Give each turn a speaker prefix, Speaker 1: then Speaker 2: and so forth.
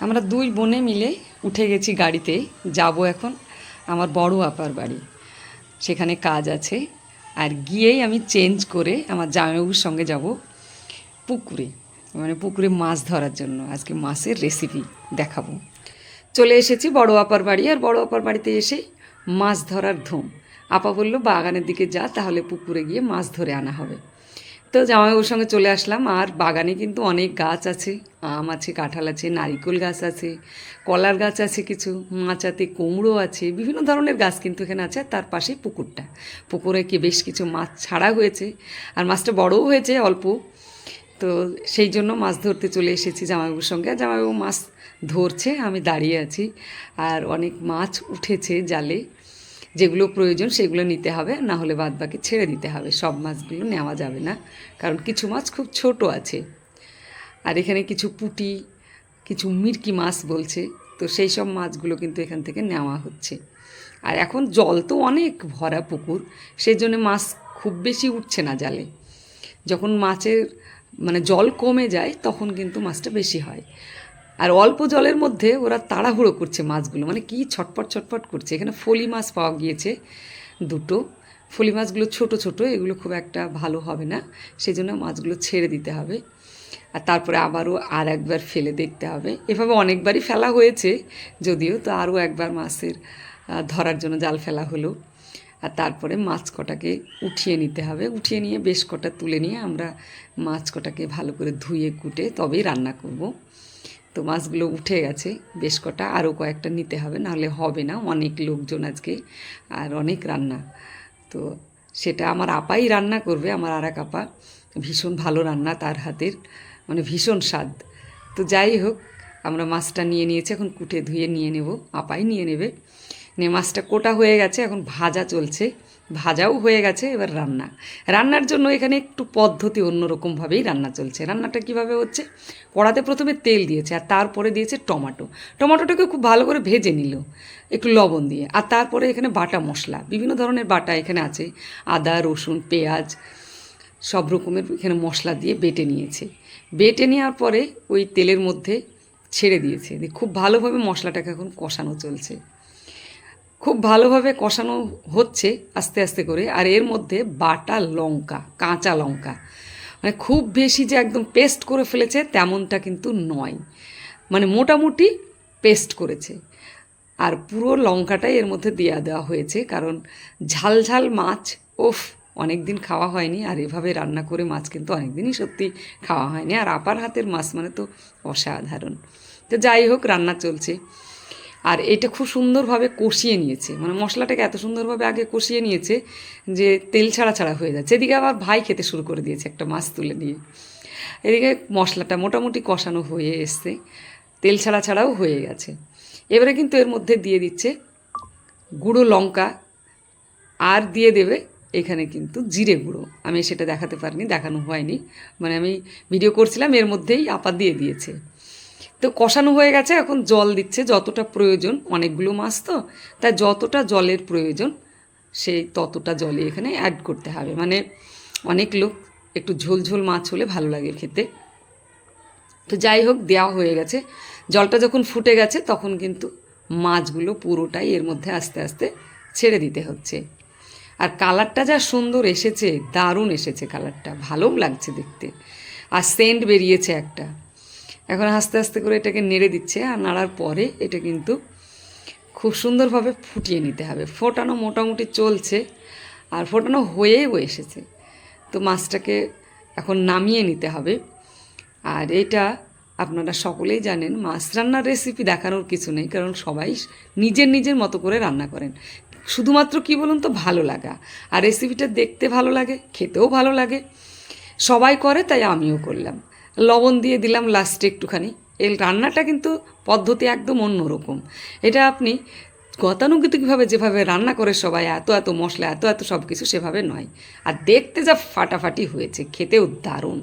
Speaker 1: আমরা দুই বোনে মিলে উঠে গেছি গাড়িতে, যাব এখন আমার বড় আপার বাড়ি। সেখানে কাজ আছে। আর গিয়েই আমি চেঞ্জ করে আমার জামাইবাবুর সঙ্গে যাব পুকুরে। মানে পুকুরে মাছ ধরার জন্য। আজকে মাছের রেসিপি দেখাবো। চলে এসেছি বড় আপার বাড়ি। আর বড় আপার বাড়িতে এসে মাছ ধরার ধুম। আপা বলল, বাগানের দিকে যা, তাহলে পুকুরে গিয়ে মাছ ধরে আনা হবে। তো জামাইবাবুর সঙ্গে চলে আসলাম। আর বাগানে কিন্তু অনেক গাছ আছে। আম আছে, কাঁঠাল আছে, নারিকেল গাছ আছে, কলার গাছ আছে কিছু মাচাতে কুমড়ো আছে, বিভিন্ন ধরনের গাছ কিন্তু এখানে আছে। আর তার পাশেই পুকুরটা। পুকুরে কি বেশ কিছু মাছ ছাড়া হয়েছে। আর মাছটা বড়ও হয়েছে, অল্প। তো সেই জন্য মাছ ধরতে চলে এসেছি জামাইবাবুর সঙ্গে। আর জামাইবাবু মাছ ধরছে, আমি দাঁড়িয়ে আছি। আর অনেক মাছ উঠেছে জালে। যেগুলো প্রয়োজন সেগুলো নিতে হবে, না হলে বাদ বাকি ছেড়ে দিতে হবে। সব মাছগুলো নেওয়া যাবে না, কারণ কিছু মাছ খুব ছোট আছে। আর এখানে কিছু পুঁটি, কিছু মিরকি মাছ বলছে, তো সেই সব মাছগুলো কিন্তু এখান থেকে নেওয়া হচ্ছে। আর এখন জল তো অনেক ভরা পুকুর সেই জন্য মাছ খুব বেশি উঠছে না জালে। যখন মাছের মানে জল কমে যায়, তখন কিন্তু মাছটা বেশি হয়। আর অল্প জলের মধ্যে ওরা তাড়াহুড়ো করছে মাছগুলো। মানে কি ছটপট ছটপট করছে। এখানে ফলি মাছ পাওয়া গিয়েছে দুটো। ফলি মাছগুলো ছোট ছোট, এগুলো খুব একটা ভালো হবে না। সেই জন্য মাছগুলো ছেড়ে দিতে হবে। আর তারপরে আবারও আর একবার ফেলে দেখতে হবে। এভাবে অনেকবারই ফেলা হয়েছে যদিও, তো আরও একবার মাছের ধরার জন্য জাল ফেলা হলো। আর তারপরে মাছ কটাকে উঠিয়ে নিতে হবে। উঠিয়ে নিয়ে বেশ কটা তুলে নিয়ে আমরা মাছ কটাকে ভালো করে ধুয়ে কুটে তবেই রান্না করব। তো মাছগুলো উঠে গেছে। বেশ কটা, আরও কয়েকটা নিতে হবে, নাহলে হবে না। অনেক লোকজন আজকে, আর অনেক রান্না। তো সেটা আমার আপাই রান্না করবে, আমার আর এক আপা। ভীষণ ভালো রান্না তার হাতের মানে ভীষণ স্বাদ। তো যাই হোক, আমরা মাছটা নিয়ে নিয়েছি, এখন কুটে ধুয়ে নিয়ে নেব। আপাই নিয়ে নেবে। নিয়ে মাছটা কোটা হয়ে গেছে, এখন ভাজা চলছে। ভাজাও হয়ে গেছে, এবার রান্না। রান্নার জন্য এখানে একটু পদ্ধতি অন্যরকমভাবেই রান্না চলছে। রান্নাটা কীভাবে হচ্ছে? কড়াতে প্রথমে তেল দিয়েছে, আর তারপরে দিয়েছে টমাটো। টমেটোটাকে খুব ভালো করে ভেজে নিল, একটু লবণ দিয়ে। আর তারপরে এখানে বাটা মশলা, বিভিন্ন ধরনের বাটা এখানে আছে। আদা, রসুন, পেঁয়াজ, সব রকমের এখানে মশলা দিয়ে বেটে নিয়েছে। বেটে নেওয়ার পরে ওই তেলের মধ্যে ছেড়ে দিয়েছে। দিয়ে খুব ভালোভাবে মশলাটাকে এখন কষানো চলছে। খুব ভালোভাবে কষানো হচ্ছে আস্তে আস্তে করে, আর এর মধ্যে বাটা লঙ্কা, কাঁচা লঙ্কা। মানে খুব বেশি যে একদম পেস্ট করে ফেলেছে তেমনটা কিন্তু নয়। মানে মোটামুটি পেস্ট করেছে। আর পুরো লঙ্কাটাই এর মধ্যে দেওয়া দেওয়া হয়েছে, কারণ ঝাল ঝাল মাছ, ওফ অনেক দিন খাওয়া হয়নি, আর এভাবে রান্না করে মাছ কিন্তু অনেক দিনই সত্যি খাওয়া হয়নি। আর আপার হাতের মাছ মানে তো অসাধারণ। তো যাই হোক, রান্না চলছে। আর এটা খুব সুন্দরভাবে কষিয়ে নিয়েছে। মানে মশলাটাকে এত সুন্দরভাবে আগে কষিয়ে নিয়েছে যে তেল ছাড়া ছাড়া হয়ে যাচ্ছে। এদিকে আবার ভাই খেতে শুরু করে দিয়েছে একটা মাছ তুলে নিয়ে। এদিকে মশলাটা মোটামুটি কষানো হয়ে এসছে। তেল ছাড়া ছাড়াও হয়ে গেছে। এবারে কিন্তু এর মধ্যে দিয়ে দিচ্ছে গুঁড়ো লঙ্কা আর দিয়ে দেবে এখানে কিন্তু জিরে গুঁড়ো। আমি সেটা দেখাতে পারিনি, দেখানো হয়নি। মানে আমি ভিডিও করছিলাম, এর মধ্যেই আপা দিয়ে দিয়েছে। তো কষানো হয়ে গেছে, এখন জল দিচ্ছে, যতটা প্রয়োজন, অনেকগুলো মাছ তো তাই যতটা জলের প্রয়োজন সেই ততটা জলে এখানে অ্যাড করতে হবে। মানে অনেক লোক একটু ঝোল ঝোল মাছ হলে ভালো লাগে খেতে। তো যাই হোক, দেওয়া হয়ে গেছে। জলটা যখন ফুটে গেছে, তখন কিন্তু মাছগুলো পুরোটাই এর মধ্যে আস্তে আস্তে ছেড়ে দিতে হচ্ছে। আর কালারটা যা সুন্দর এসেছে, দারুণ এসেছে কালারটা, ভালোও লাগছে দেখতে। আর সেন্ট বেরিয়েছে একটা। এখন আস্তে আস্তে করে এটাকে নেড়ে দিচ্ছে, আর নাড়ার পরে এটা কিন্তু খুব সুন্দরভাবে ফুটিয়ে নিতে হবে। ফোটানো মোটামুটি চলছে, আর ফোটানো হয়েও এসেছে। তো মাছটাকে এখন নামিয়ে নিতে হবে। আর এটা আপনারা সকলেই জানেন, মাছ রান্নার রেসিপি দেখানোর কিছু নেই, কারণ সবাই নিজের নিজের মতো করে রান্না করেন। শুধুমাত্র কি বলুন তো, ভালো লাগা। আর রেসিপিটা দেখতে ভালো লাগে, খেতেও ভালো লাগে। সবাই করে, তাই আমিও করলাম। লবণ দিয়ে দিলাম লাস্টে একটুখানি। এর রান্নাটা কিন্তু পদ্ধতি একদম অন্যরকম এটা আপনি গতানুগতিকভাবে যেভাবে রান্না করে সবাই, এত এত মশলা, এত এত সব কিছু সেভাবে নয়। আর দেখতে যা ফাটাফাটি হয়েছে, খেতেও দারুণ।